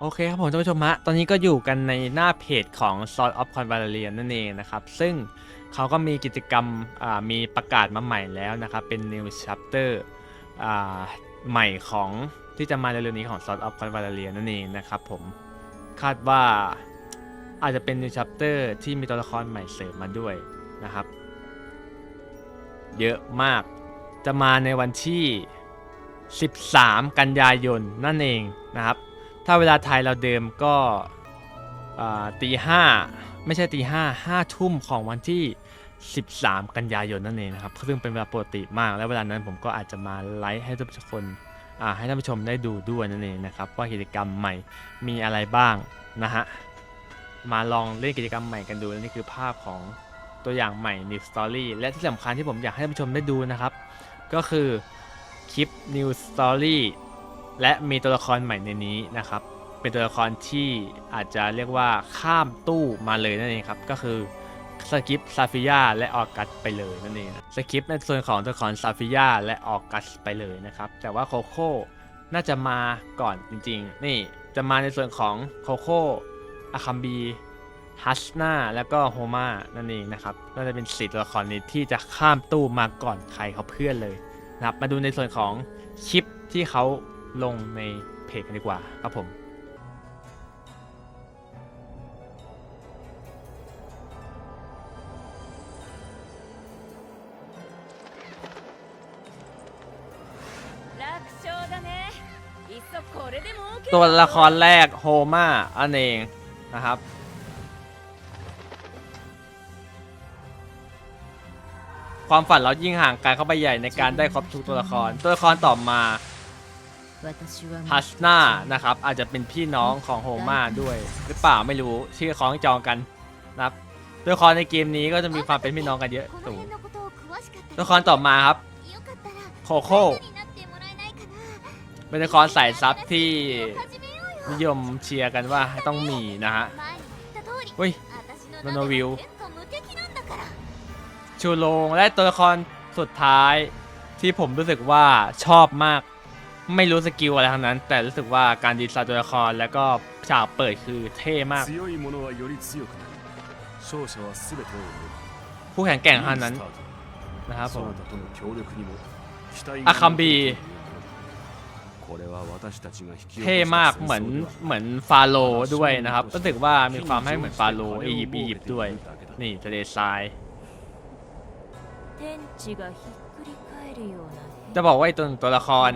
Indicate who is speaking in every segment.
Speaker 1: โอเคครับผมท่านผู้ชมฮะ ตอนนี้ก็อยู่กันในหน้าเพจของ Sword of Convalarian นั่นเองนะครับ ซึ่งเขาก็มีกิจกรรมมีประกาศมาใหม่แล้วนะครับ เป็น New Chapter อ่าใหม่ของที่จะมาเร็วๆนี้ของ Sword of Convalarian นั่นเองนะครับผม คาดว่าอาจจะเป็น New Chapter ที่มีตัวละครใหม่เสริมมาด้วยนะครับ เยอะมาก จะมาในวันที่ 13 กันยายนนั่นเองนะครับ ถ้าเวลาไทยเราเดิมก็ตีห้าไม่ใช่ตีห้าห้าทุ่มของวันที่ 13 กันยายนนั่นเองนะครับซึ่งเป็นเวลาปกติมาก และเวลานั้นผมก็อาจจะมาไลฟ์ให้ทุกคนให้ท่านผู้ชมได้ดูด้วยนั่นเองนะครับว่ากิจกรรมใหม่มีอะไรบ้างนะฮะมาลองเล่นกิจกรรมใหม่กันดูและนี่คือภาพของตัวอย่างใหม่ New Story และที่สำคัญที่ผมอยากให้ท่านผู้ชมได้ดูนะครับ ก็คือคลิป New Story และมีตัวละครใหม่ในนี้นะครับ เป็นตัวละครที่อาจจะเรียกว่าข้ามตู้มาเลยนั่นเองครับ ก็คือสกิปซาฟิยาและออกัสไปเลยนั่นเองสกิปในส่วนของตัวละครซาฟิยาและออกัสไปเลยนะครับ แต่ว่าโคโค่น่าจะมาก่อนจริงๆ นี่จะมาในส่วนของโคโค่อาคัมบีฮัสนาแล้วก็โฮมานั่นเองนะครับน่าจะเป็นสี่ตัวละครนี้ที่จะข้ามตู้มาก่อนใครเขาเพื่อนเลยนะครับ มาดูในส่วนของคลิปที่เขา ลงในเพจกันดีกว่าครับผมตัวละครแรกโฮมาอันเองนะครับ ความฝันเรายิ่งห่างไกลเข้าไปใหญ่ในการได้ครบทุกตัวละคร ตัวละครต่อมา ฮัสนานะครับ อาจจะเป็นพี่น้องของโฮมาด้วย หรือเปล่าไม่รู้ชื่อคล้องจองกันนะครับตัวละครในเกมนี้ก็จะมีความเป็นพี่น้องกันเยอะสูงตัวละครต่อมาครับโคโค่เป็นตัวละครสายซับที่นิยมเชียร์กันว่าต้องมีนะฮะเฮ้ยโนโนวิวชูโรงและตัวละครสุดท้ายที่ผมรู้สึกว่าชอบมาก ไม่รู้สกิลอะไรทั้งนั้น แต่รู้สึกว่าการดีไซน์ตัวละครและก็ฉากเปิดคือเท่มาก ผู้แข่งแก่งอันนั้
Speaker 2: น
Speaker 1: นะครับผม
Speaker 2: อาคัมบี
Speaker 1: เท่มากเหมือนเหมือนฟาโลด้วยนะครับรู้สึกว่ามีความให้เหมือนฟาโลอียิปต์อียิปต์ด้วย นี่ทะเลทรายจะบอกว่าตัวตัวละคร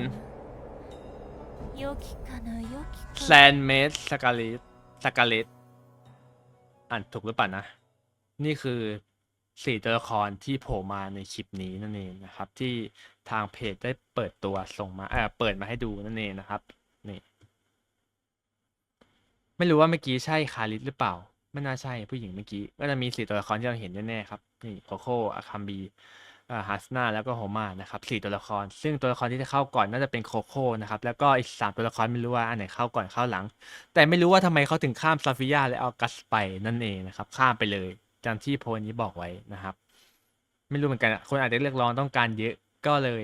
Speaker 3: 良きかな良き
Speaker 1: แซ
Speaker 3: か
Speaker 1: นเมสสกาเลตสกาเลตอ่านถูกหรือเปล่านะ นี่คือสี่ตัวละครที่โผล่มาในคลิปนี้นั่นเองนะครับ ที่ทางเพจได้เปิดตัวส่งมาเออเปิดมาให้ดูนั่นเองนะครับ นี่ ไม่รู้ว่าเมื่อกี้ใช่คาริสหรือเปล่า ไม่น่าใช่ผู้หญิงเมื่อกี้ ก็จะมีสี่ตัวละครที่เราเห็นแน่ๆครับ นี่โคโค่อาคัมบีอ่า ฮัสนาแล้วก็โฮมานะครับสี่ตัวละคร ซึ่งตัวละครที่จะเข้าก่อนน่าจะเป็นโคโค่นะครับแล้วก็อีกสามตัวละครไม่รู้ว่าอันไหนเข้าก่อนเข้าหลัง แต่ไม่รู้ว่าทำไมเขาถึงข้ามซาฟิยาและออกัสไปนั่นเองนะครับข้ามไปเลยตามที่โพลนี้บอกไว้นะครับ ไม่รู้เหมือนกันคนอาจจะเรียกร้องต้องการเยอะก็เลย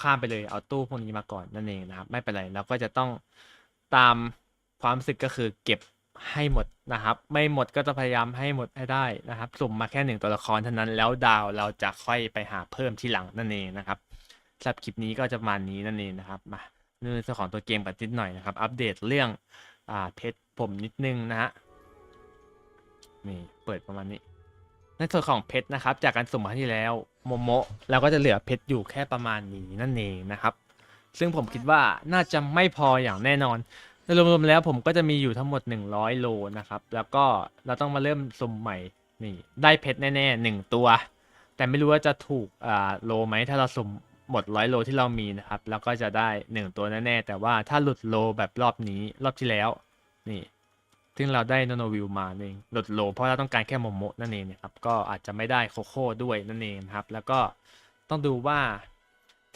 Speaker 1: ข้ามไปเลยเอาตู้พวกนี้มาก่อนนั่นเองนะครับ ไม่เป็นไรเราก็จะต้องตามความรู้สึกก็คือเก็บ ให้หมดนะครับ ไม่หมดก็จะพยายามให้หมดให้ได้นะครับ สุ่มมาแค่หนึ่งตัวละครเท่านั้นแล้วดาวเราจะค่อยไปหาเพิ่มที่หลังนั่นเองนะครับสำหรับคลิปนี้ก็จะประมาณนี้นั่นเองนะครับมาเรื่องจ้าของตัวเกมกันนิดหน่อยนะครับ อัปเดตเรื่องอ่าเพชรผมนิดนึงนะฮะนี่เปิดประมาณนี้ ในส่วนของเพชรนะครับ จากการสุ่มครั้งที่แล้วโมโมะเราก็จะเหลือเพชรอยู่แค่ประมาณนี้นั่นเองนะครับ ซึ่งผมคิดว่าน่าจะไม่พออย่างแน่นอน รวมๆแล้วผมก็จะมีอยู่ทั้งหมด 100 โลนะครับ แล้วก็เราต้องมาเริ่มสุ่มใหม่นี่ได้เพชรแน่ๆหนึ่งตัว แต่ไม่รู้ว่าจะถูกอ่าโลไหมถ้าเราสุ่มหมดร้อยโลที่เรามีนะครับ แล้วก็จะได้หนึ่งตัวแน่ๆแต่ว่าถ้าหลุดโลแบบรอบนี้รอบที่แล้วนี่ซึ่งเราได้โนโนวิวมาเองหลุดโล เพราะเราต้องการแค่โมโมนั่นเองนะครับก็อาจจะไม่ได้โคโค่ด้วยนั่นเองครับ แล้วก็ต้องดูว่า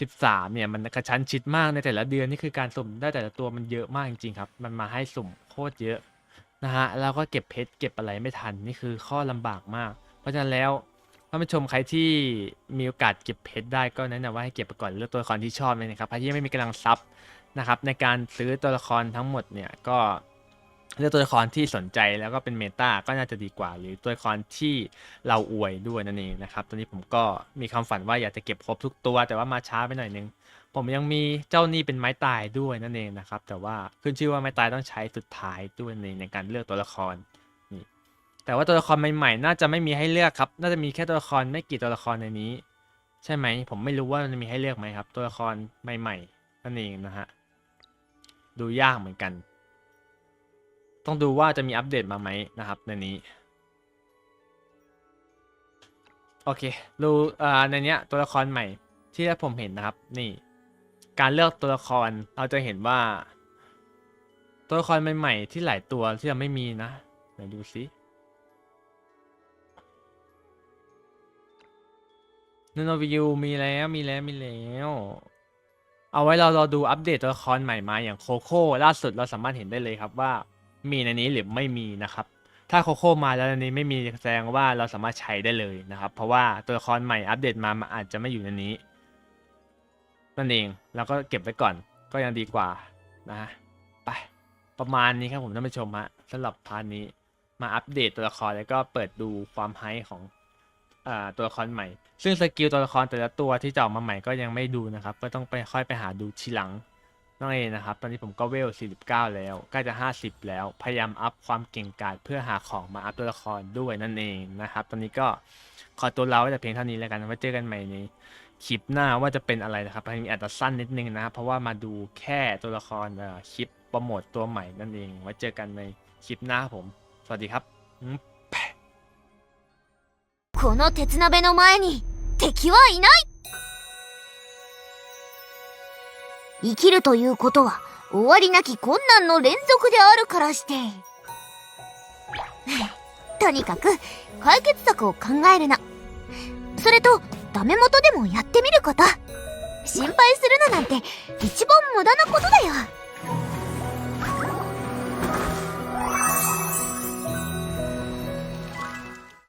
Speaker 1: 13เนี่ยมันกระชั้นชิดมากในแต่ละเดือนนี่คือการสุ่มได้แต่ละตัวมันเยอะมากจริงๆครับ มันมาให้สุ่มโคตรเยอะนะฮะแล้วก็เก็บเพชรเก็บอะไรไม่ทันนี่คือข้อลำบากมาก เพราะฉะนั้นแล้วท่านผู้ชมใครที่มีโอกาสเก็บเพชรได้ก็แนะนำว่าให้เก็บไปก่อนเลือกตัวละครที่ชอบเลยนะครับใครที่ไม่มีกำลังทรัพย์นะครับในการซื้อตัวละครทั้งหมดเนี่ยก็ เลือกตัวละครที่สนใจแล้วก็เป็นเมตาก็น่าจะดีกว่า หรือตัวละครที่เราอวยด้วยนั่นเองนะครับตอนนี้ผมก็มีความฝันว่าอยากจะเก็บครบทุกตัว แต่ว่ามาช้าไปหน่อยนึง ผมยังมีเจ้านี่เป็นไม้ตายด้วยนั่นเองนะครับ แต่ว่าขึ้นชื่อว่าไม้ตายต้องใช้สุดท้ายด้วยในในการเลือกตัวละครนี่แต่ว่าตัวละครใหม่ๆ น่าจะไม่มีให้เลือกครับ น่าจะมีแค่ตัวละครไม่กี่ตัวละครในนี้ ใช่ไหมผมไม่รู้ว่ามันมีให้เลือกไหมครับ ตัวละครใหม่ ๆ นั่นเองนะฮะดูยากเหมือนกัน ต้องดูว่าจะมีอัปเดตมาไหมนะครับในนี้ โอเคดูอ่าในเนี้ยตัวละครใหม่ที่ผมเห็นนะครับ นี่ การเลือกตัวละครเราจะเห็นว่า ตัวละครใหม่ๆที่หลายตัวที่ยังไม่มีนะไหนดูสินโนวิวมีแล้วมีแล้วมีแล้วเอาไว้เราเราดูอัปเดตตัวละครใหม่มาอย่างโคโค่ล่าสุดเราสามารถเห็นได้เลยครับว่า มีในนี้หรือไม่มีนะครับ ถ้าโคโค่มาแล้วในนี้ไม่มีแสดงว่าเราสามารถใช้ได้เลยนะครับ เพราะว่าตัวละครใหม่อัปเดตมามันอาจจะไม่อยู่ในนี้นั่นเองแล้วก็เก็บไว้ก่อนก็ยังดีกว่านะไปประมาณนี้ครับผมท่านผู้ชมฮะสำหรับพาร์ทนี้มาอัปเดตตัวละครแล้วก็เปิดดูความไฮของตัวละครใหม่ ซึ่งสกิลตัวละครแต่ละตัวที่จะออกมาใหม่ก็ยังไม่ดูนะครับ ก็ต้องไปค่อยไปหาดูทีหลัง นั่นเองนะครับ ตอนนี้ผมก็เวล 49 แล้วใกล้จะ 50 แล้ว พยายามอัพความเก่งกาจเพื่อหาของมาอัพตัวละครด้วยนั่นเองนะครับ ตอนนี้ก็ขอตัวลาไว้แต่เพียงเท่านี้แล้วกันไว้เจอกันใหม่ในคลิปหน้าว่าจะเป็นอะไรนะครับอันนี้อาจจะสั้นนิดนึงนะครับเพราะว่ามาดูแค่ตัวละครเอ่อคลิปโปรโมทตัวใหม่นั่นเอง ไว้เจอกันในคลิปหน้าครับผม สวัสดีครับอืม
Speaker 4: この鉄鍋の前に敵はいない 生きるということは終わりなき困難の連続であるからして。とにかく解決策を考えるの。それとダメ元でもやってみること。心配するのなんて一番無駄なことだよ。